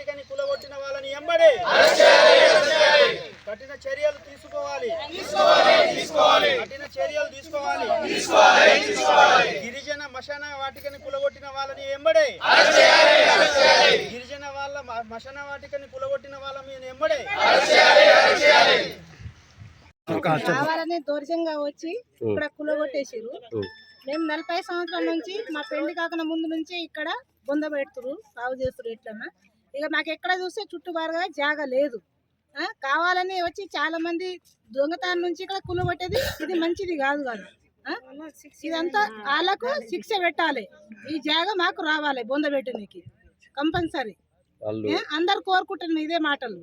వాటికని కులగొట్టిన వాళ్ళని ఎంబడే. కఠిన చర్యలు తీసుకోవాలి. కఠిన చర్యలు తీసుకోవాలి. గిరిజన మశాన వాటికని కులగొట్టిన వాళ్ళని ఎంబడే. గిరిజన వాళ్ళ మశాన వాటికని కులగొట్టిన వాళ్ళ మీద ఎంబడే. కావాలని దౌర్జంగా వచ్చి ఇక్కడ కులగొట్టేసారు మేము నలభై సంవత్సరాల నుంచి మా పెళ్ళి కాకుండా ముందు నుంచి ఇక్కడ బొంద పెడుతురు సాగు చేస్తురు ఎట్లన్నా ఇక మాకు ఎక్కడ చూస్తే చుట్టుబారుగా జాగా లేదు. కావాలని వచ్చి చాలా మంది దొంగతనం నుంచి ఇక్కడ కులగొట్టేది ఇది మంచిది కాదు కదా? ఇదంతా వాళ్ళకు శిక్ష పెట్టాలి. ఈ జాగా మాకు రావాలి బొంద పెట్టడానికి కంపల్సరీ. అందరు కోరుకుంటున్నాం ఇదే మాటలు.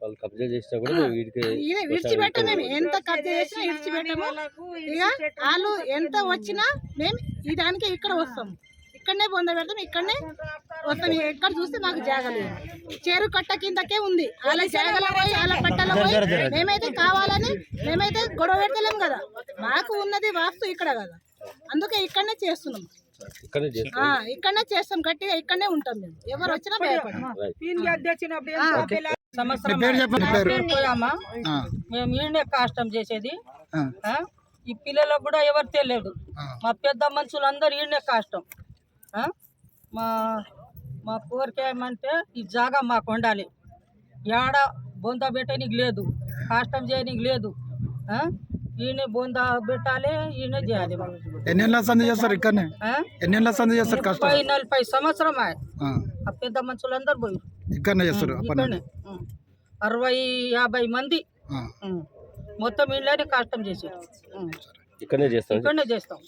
వాళ్ళు కబ్జా చేసినా కూడా మేము విడిచిపెట్టాం ఎంత కబ్జా చేసినా విడిచిపెట్టాము. ఇక వాళ్ళు ఎంత వచ్చినా మేము ఈ దానికి ఇక్కడ వస్తాం. ఇక్కడనే పొంద పెడతాం ఇక్కడనే వస్తాం ఎక్కడ చూస్తే మాకు జాగలేదు. చెరు కట్ట కిందకే ఉంది. వాళ్ళ జాగలో పోయి వాళ్ళ పట్టలో పోయి మేమైతే కావాలని మేమైతే గొడవ పెడతలేం కదా. మాకు ఉన్నది వాస్తు ఇక్కడ కదా. అందుకే ఇక్కడనే చేస్తున్నాం. ఇక్కడే ఆ, చేస్తాం ఇక్కడనే చేస్తాం గట్టిగా ఇక్కడనే ఉంటాం మేము. ఎవరు వచ్చినా సంవత్సరం పోయామా? మేము ఈయనే కష్టం చేసేది. ఆ? ఈ పిల్లలకు కూడా ఎవరు తెలియదు. మా పెద్ద మనుషులు అందరు ఈయనే కష్టం. ఆ? మా మా కోరిక ఏమంటే ఈ జాగా మాకు ఉండాలి. ఏడ బొంద పెట్టడానికి లేదు కష్టం చేయడానికి లేదు? ఈయన బొంద పెట్టాలి ఈయన చేయాలి. ఎన్నేళ్ళ సంధి చేస్తారు ఇక్కడనే? ఆ? ఎన్నేళ్ళ సంధి చేస్తారు కష్టం? ముప్పై నలభై సంవత్సరం ఆ, పెద్ద మనుషులందరూ పోయి ఇక్కడనే చేస్తారు ఇక్కడనే. అరవై యాభై మంది. మొత్తం ఇళ్ళని కష్టం చేసారు ఉం. ఇక్కడనే చేస్తాం ఇక్కడనే చేస్తాం.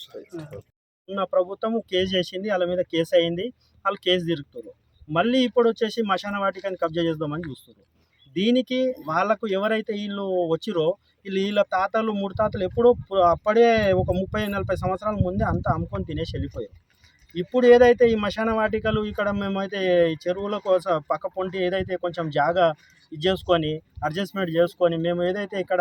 ఉన్న ప్రభుత్వం కేసు చేసింది వాళ్ళ మీద కేసు అయింది. వాళ్ళు కేసు తిరుగుతారు మళ్ళీ ఇప్పుడు వచ్చేసి మశాన వాటికని కబ్జా చేద్దామని చూస్తారు దీనికి వాళ్ళకు ఎవరైతే వీళ్ళు వచ్చిరో వీళ్ళు వీళ్ళ తాతలు మూడు తాతలు ఎప్పుడో అప్పుడే ఒక ముప్పై నలభై సంవత్సరాల ముందే అంతా అమ్ముకొని తినేసి వెళ్ళిపోయారు. ఇప్పుడు ఏదైతే ఈ మశాన వాటికలు ఇక్కడ మేమైతే చెరువుల కోసం పక్క పొంటి ఏదైతే కొంచెం జాగా ఇది చేసుకొని అడ్జస్ట్మెంట్ చేసుకొని మేము ఏదైతే ఇక్కడ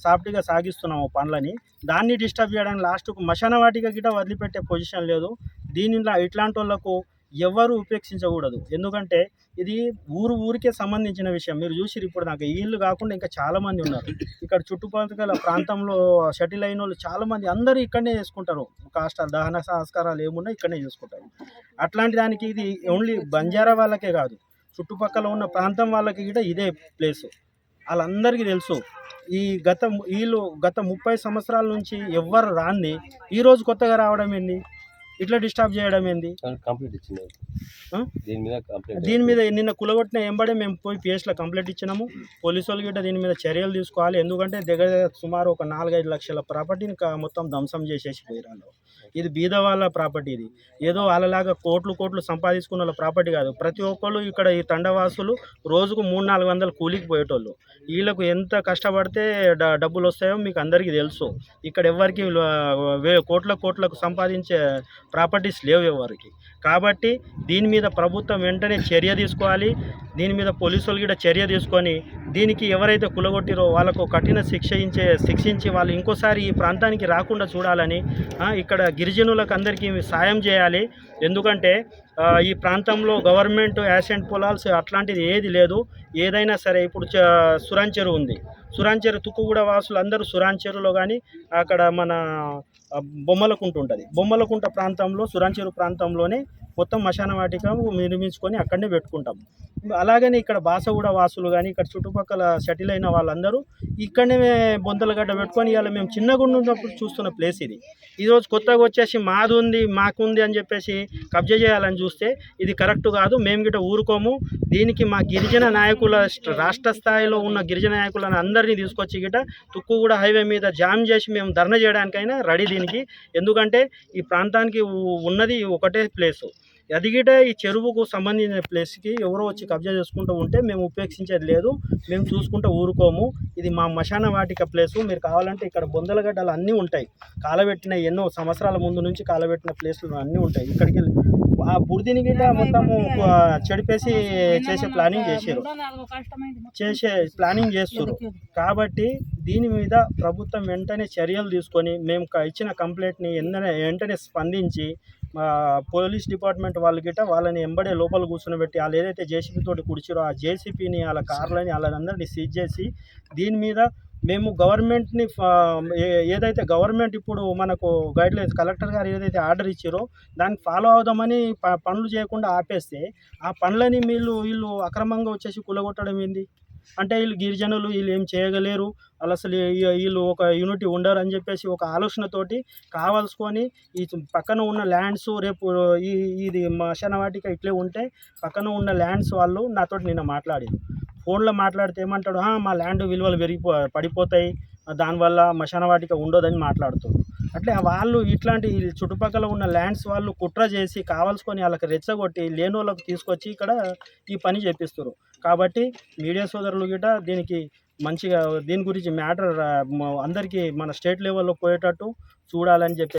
సాఫ్ట్గా సాగిస్తున్నాము పనులని దాన్ని డిస్టర్బ్ చేయడానికి లాస్ట్కు మశాన వాటిక గిట వదిలిపెట్టే పొజిషన్ లేదు. దీనిలో ఇట్లాంటి వాళ్ళకు ఎవరు ఉపేక్షించకూడదు. ఎందుకంటే ఇది ఊరు ఊరికే సంబంధించిన విషయం. మీరు చూసిరు ఇప్పుడు నాకు వీళ్ళు కాకుండా ఇంకా చాలామంది ఉన్నారు. ఇక్కడ చుట్టుపక్కల ప్రాంతంలో షటిల్ అయిన వాళ్ళు చాలామంది అందరూ ఇక్కడనే చేసుకుంటారు. కాష్టాలు దహన సంస్కారాలు ఏమున్నా ఇక్కడనే చేసుకుంటారు. అట్లాంటి దానికి ఇది ఓన్లీ బంజారా వాళ్ళకే కాదు. చుట్టుపక్కల ఉన్న ప్రాంతం వాళ్ళకి కూడా ఇదే ప్లేస్. వాళ్ళందరికీ తెలుసు. ఈ గత వీళ్ళు గత ముప్పై సంవత్సరాల నుంచి ఎవ్వరు రాంది ఈరోజు కొత్తగా రావడం ఏంటి ఇట్లా డిస్టర్బ్ చేయడం ఏంది? కంప్లీట్ ఇచ్చింది? దీని మీద కంప్లీట్ దీని మీద నిన్న కులగొట్టిన ఎంబడే మేము పోయి పిఎస్లో కంప్లైంట్ ఇచ్చినాము. పోలీసు వాళ్ళు గిట్ట దీని మీద చర్యలు తీసుకోవాలి. ఎందుకంటే దగ్గర దగ్గర సుమారు ఒక నాలుగైదు లక్షల ప్రాపర్టీని మొత్తం ధ్వంసం చేసేసి పోయిరాళ్ళు ఇది బీద వాళ్ళ ప్రాపర్టీ ఇది. ఏదో వాళ్ళలాగా కోట్లు కోట్లు సంపాదించుకున్న వాళ్ళ ప్రాపర్టీ కాదు. ప్రతి ఒక్కళ్ళు ఇక్కడ ఈ తండవాసులు రోజుకు మూడు నాలుగు వందలు కూలికి పోయేటోళ్ళు. వీళ్ళకు ఎంత కష్టపడితే డబ్బులు వస్తాయో మీకు అందరికీ తెలుసు. ఇక్కడ ఎవరికి వే కోట్ల కోట్లకు సంపాదించే ప్రాపర్టీస్ లేవు ఎవరికి. కాబట్టి దీని మీద ప్రభుత్వం వెంటనే చర్య తీసుకోవాలి. దీని మీద పోలీసులు కూడా చర్య తీసుకొని దీనికి ఎవరైతే కులగొట్టిరో వాళ్ళకు కఠిన శిక్ష ఇచ్చే శిక్షించి వాళ్ళు ఇంకోసారి ఈ ప్రాంతానికి రాకుండా చూడాలని ఇక్కడ గిరిజనులకు అందరికీ సాయం చేయాలి. ఎందుకంటే ఈ ప్రాంతంలో గవర్నమెంట్ యాసెంట్ పొలాల్స్ అట్లాంటిది ఏది లేదు. ఏదైనా సరే ఇప్పుడు చ- ఉంది. సురాంచెరు తుక్కుగూడ వాసులు అందరూ సురాంచెరులో కానీ అక్కడ మన బొమ్మలకుంట ఉంటుంది. బొమ్మలకుంట ప్రాంతంలో సురాంచెరు ప్రాంతంలోనే మొత్తం మశాన వాటిక నిర్మించుకొని అక్కడనే పెట్టుకుంటాం. అలాగనే ఇక్కడ బాసగూడ వాసులు కానీ ఇక్కడ చుట్టుపక్కల సెటిల్ అయిన వాళ్ళందరూ ఇక్కడనే బొంతలగడ్డ పెట్టుకొని ఇవాళ మేము చిన్నగా ఉన్నప్పుడు చూస్తున్న ప్లేస్ ఇది. ఈరోజు కొత్తగా వచ్చేసి మాది ఉంది మాకుంది అని చెప్పేసి కబ్జా చేయాలని చూస్తే ఇది కరెక్ట్ కాదు. మేము గిట్ట ఊరుకోము. దీనికి మా గిరిజన నాయకుల రాష్ట్ర స్థాయిలో ఉన్న గిరిజన నాయకులను అందరినీ తీసుకొచ్చి గిట్ట తుక్కుగూడ హైవే మీద జామ్ చేసి మేము ధర్నా చేయడానికైనా రెడీ దీనికి. ఎందుకంటే ఈ ప్రాంతానికి ఉన్నది ఒకటే ప్లేస్. ఎదిగిట ఈ చెరువుకు సంబంధించిన ప్లేస్కి ఎవరో వచ్చి కబ్జా చేసుకుంటూ ఉంటే మేము ఉపేక్షించేది లేదు. మేము చూసుకుంటూ ఊరుకోము. ఇది మా మశాన వాటిక ప్లేసు. మీరు కావాలంటే ఇక్కడ బొందలగడ్డలు అన్నీ ఉంటాయి. కాలబెట్టిన ఎన్నో సంవత్సరాల ముందు నుంచి కాలబెట్టిన ప్లేసులు అన్నీ ఉంటాయి. ఇక్కడికి వెళ్ళి ఆ బుడిదిని గిట మొత్తము చెడిపేసి చేసే ప్లానింగ్ చేశారు చేసే ప్లానింగ్ చేస్తారు కాబట్టి దీని మీద ప్రభుత్వం వెంటనే చర్యలు తీసుకొని మేము ఇచ్చిన కంప్లైంట్ని వెంటనే వెంటనే స్పందించి పోలీస్ డిపార్ట్మెంట్ వాళ్ళు గిట్ట వాళ్ళని ఎంబడే లోపల కూర్చొని వాళ్ళు ఏదైతే జేసీపీ తోటి కుడిచిరో ఆ జేసీబీని వాళ్ళ కార్లని వాళ్ళందరినీ సీజ్ చేసి దీని మీద మేము గవర్నమెంట్ని ఏదైతే గవర్నమెంట్ ఇప్పుడు మనకు గైడ్లైన్స్ కలెక్టర్ గారు ఏదైతే ఆర్డర్ ఇచ్చారో దానికి ఫాలో అవుదామని పనులు చేయకుండా ఆపేస్తే ఆ పనులని వీళ్ళు వీళ్ళు అక్రమంగా వచ్చేసి కులగొట్టడం ఏంది? అంటే వీళ్ళు గిరిజనులు వీళ్ళు ఏం చేయగలేరు. వాళ్ళు అసలు వీళ్ళు ఒక యూనిటీ ఉండరు అని చెప్పేసి ఒక ఆలోచనతోటి కావాల్సుకొని ఈ పక్కన ఉన్న ల్యాండ్స్ రేపు ఈ ఇది మశానవాటిక ఇట్లే ఉంటే పక్కన ఉన్న ల్యాండ్స్ వాళ్ళు నాతోటి నిన్న మాట్లాడింది ఫోన్లో మాట్లాడితే ఏమంటాడు? మా ల్యాండ్ విలువలు పెరిగిపో పడిపోతాయి. దానివల్ల మశానవాటిక ఉండదని మాట్లాడుతారు అట్లే వాళ్ళు ఇట్లాంటి చుట్టుపక్కల ఉన్న ల్యాండ్స్ వాళ్ళు కుట్ర చేసి కావాల్సుకొని వాళ్ళకి రెచ్చగొట్టి లేని వాళ్ళకి తీసుకొచ్చి ఇక్కడ ఈ పని చేపిస్తారు కాబట్టి మీడియా సోదరులు గిట దీనికి మంచిగా దీని గురించి మ్యాటర్ అందరికీ మన స్టేట్ లెవెల్లో పోయేటట్టు చూడాలని చెప్పి